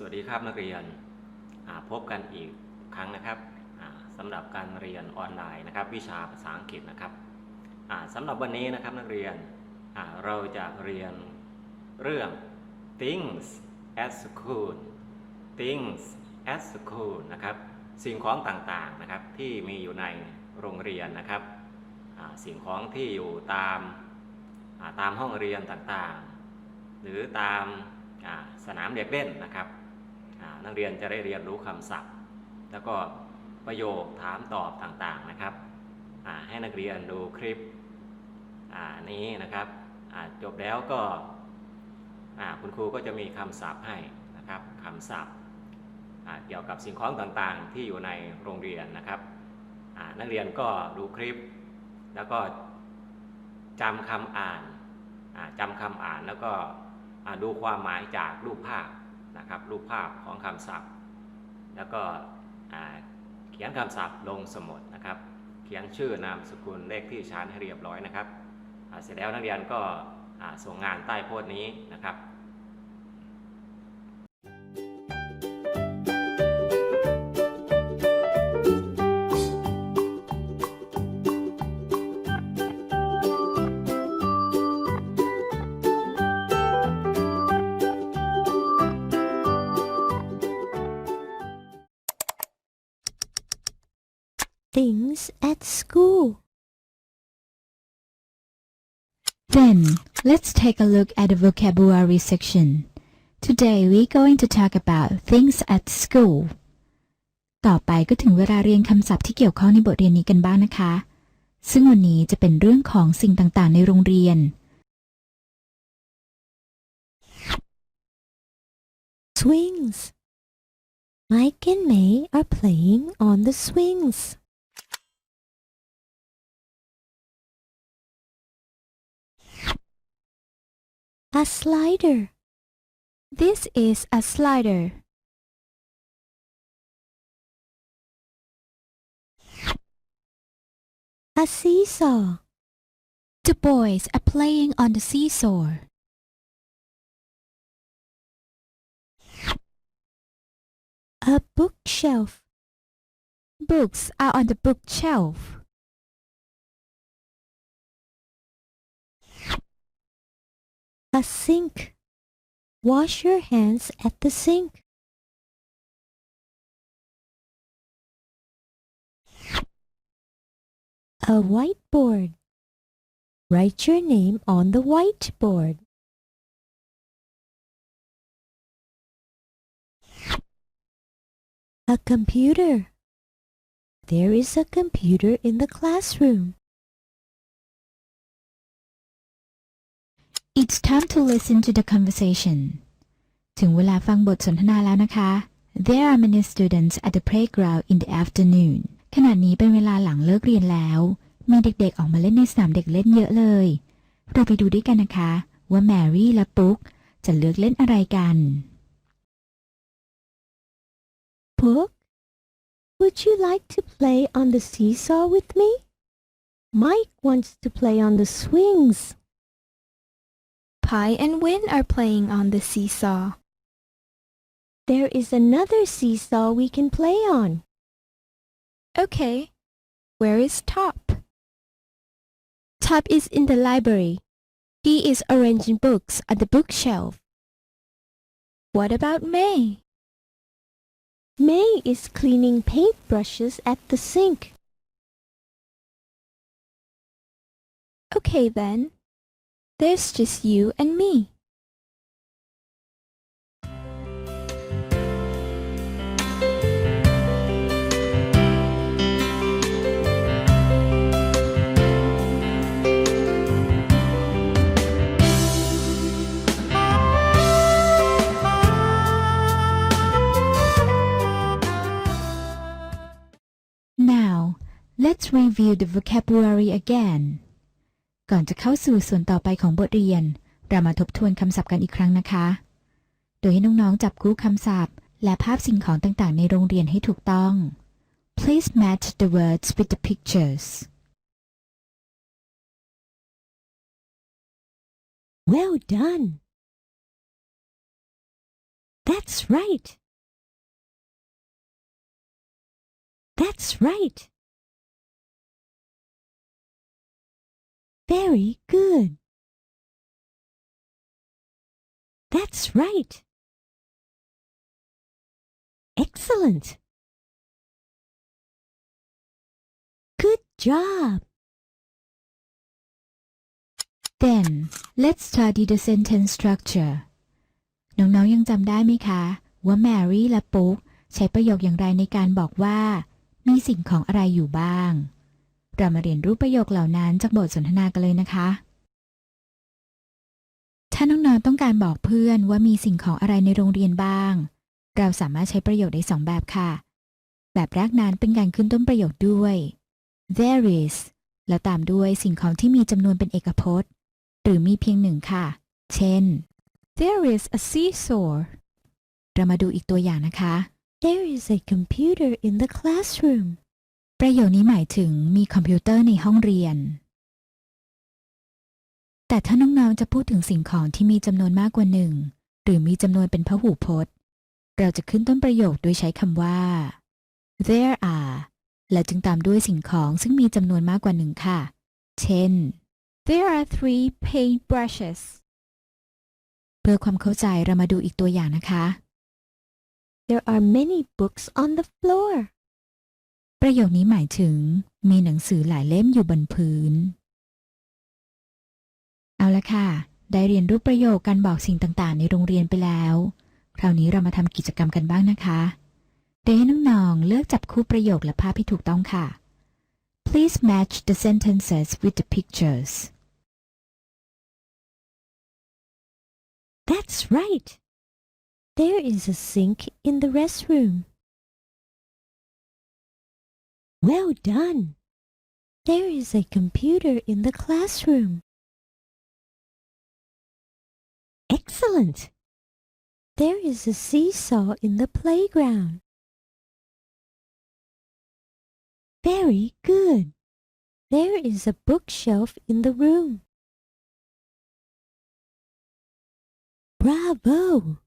สวัสดีครับนักเรียนพบกันอีกครั้งนะครับอ่าสำหรับการเรียนออนไลน์นะครับ วิชาภาษาอังกฤษนะครับอ่าสำหรับวันนี้นะครับนักเรียนเราจะเรียนเรื่อง things at school things at school นะครับสิ่งของต่างๆนะครับที่มีอยู่ในโรงเรียนนะครับสิ่งของที่อยู่ตามตามห้องเรียนต่างๆ หรือตามสนามเด็กเล่นนะครับ นักเรียนจะได้เรียนรู้คำศัพท์ แล้วก็ประโยคถามตอบต่างๆนะครับ ให้นักเรียนดูคลิปนี้นะครับจบแล้วก็คุณครูก็จะมีคำศัพท์ให้นะครับคำศัพท์เกี่ยวกับสิ่งของต่างๆ ที่อยู่ในโรงเรียนนะครับนักเรียนก็ดูคลิป แล้วก็จำคำอ่านจำคำอ่านแล้วก็ดูความหมายจากรูปภาพ นะครับรูปภาพของคำศัพท์ แล้วก็เขียนคำศัพท์ลงสมุดนะครับ เขียนชื่อนามสกุลเลขที่ชั้นให้เรียบร้อยนะครับเสร็จแล้วนักเรียนก็ส่งงานใต้โพสต์นี้นะครับ things at school. Then, let's take a look at the vocabulary section. Today we're going to talk about things at school. ต่อไปก็ถึงเวลาเรียนคำศัพท์ที่เกี่ยวข้องในบทเรียนนี้กันบ้างนะคะ ซึ่งวันนี้จะเป็นเรื่องของสิ่งต่างๆ ในโรงเรียน Swings. Mike and May are playing on the swings. A slider. This is a slider. A seesaw. The boys are playing on the seesaw. A bookshelf. Books are on the bookshelf. A sink. Wash your hands at the sink. A whiteboard. Write your name on the whiteboard. A computer. There is a computer in the classroom. It's time to listen to the conversation ถึงเวลาฟังบทสนทนาแล้วนะคะ There are many students at the playground in the afternoon ขณะนี้เป็นเวลาหลังเลิกเรียนแล้ว มีเด็กๆออกมาเล่นในสนามเด็กเล่นเยอะเลย เราไปดูด้วยกันนะคะ ว่าแมรี่และปุ๊กจะเลือกเล่นอะไรกัน Book, would you like to play on the seesaw with me? Mike wants to play on the swings. Pi and Win are playing on the seesaw. There is another seesaw we can play on. Okay. Where is Top? Top is in the library. He is arranging books on the bookshelf. What about May? May is cleaning paintbrushes at the sink. Okay then. There's just you and me. Now let's review the vocabulary again ก่อนจะเข้าสู่ส่วนต่อไปของบทเรียน เรามาทบทวนคำศัพท์กันอีกครั้งนะคะ โดยให้น้องๆจับคู่คำศัพท์ และภาพสิ่งของต่างๆ ในโรงเรียนให้ถูกต้อง Please match the words with the pictures Well done. That's That's right. That's right. Very good. That's right. Excellent. Good job. Then let's study the sentence structure น้องๆยังจำได้ไหมคะ ว่าแมรี่และปุ๊กใช้ประโยคอย่างไรในการบอกว่า มีสิ่งของอะไรอยู่บ้าง เรามาเรียนรู้ประโยคเหล่านั้นจากบทสนทนากันเลยนะคะ ถ้าน้องๆต้องการบอกเพื่อนว่ามีสิ่งของอะไรในโรงเรียนบ้าง เราสามารถใช้ประโยคได้สองแบบค่ะ แบบแรกนั้นเป็นการขึ้นต้นประโยคด้วย there is แล้วตามด้วยสิ่งของที่มีจำนวนเป็นเอกพจน์ หรือมีเพียงหนึ่งค่ะ เช่น There is a seesaw. เรามาดูอีกตัวอย่างนะคะ There is a computer in the classroom. ประโยคนี้หมายถึงมีคอมพิวเตอร์ในห้องเรียน แต่ถ้าน้องๆจะพูดถึงสิ่งของที่มีจำนวนมากกว่าหนึ่ง หรือมีจำนวนเป็นพหูพจน์ เราจะขึ้นต้นประโยคโดยใช้คำว่า there are และจึงตามด้วยสิ่งของซึ่งมีจำนวนมากกว่าหนึ่งค่ะ เช่น There are three paintbrushes. เพื่อความเข้าใจเรามาดูอีกตัวอย่างนะคะ There are many books on the floor. ประโยคนี้หมายถึง มีหนังสือหลายเล่มอยู่บนพื้น เอาละค่ะ ได้เรียนรู้ประโยคการบอกสิ่งต่างๆ ในโรงเรียนไปแล้ว คราวนี้เรามาทำกิจกรรมกันบ้างนะคะโดยให้น้องๆเลือกจับคู่ประโยคและภาพที่ถูกต้องค่ะ Please match the sentences with the pictures That's right. There is a sink in the restroom. Well done. There is a computer in the classroom. Excellent. There is a seesaw in the playground. Very good. There is a bookshelf in the room. Bravo!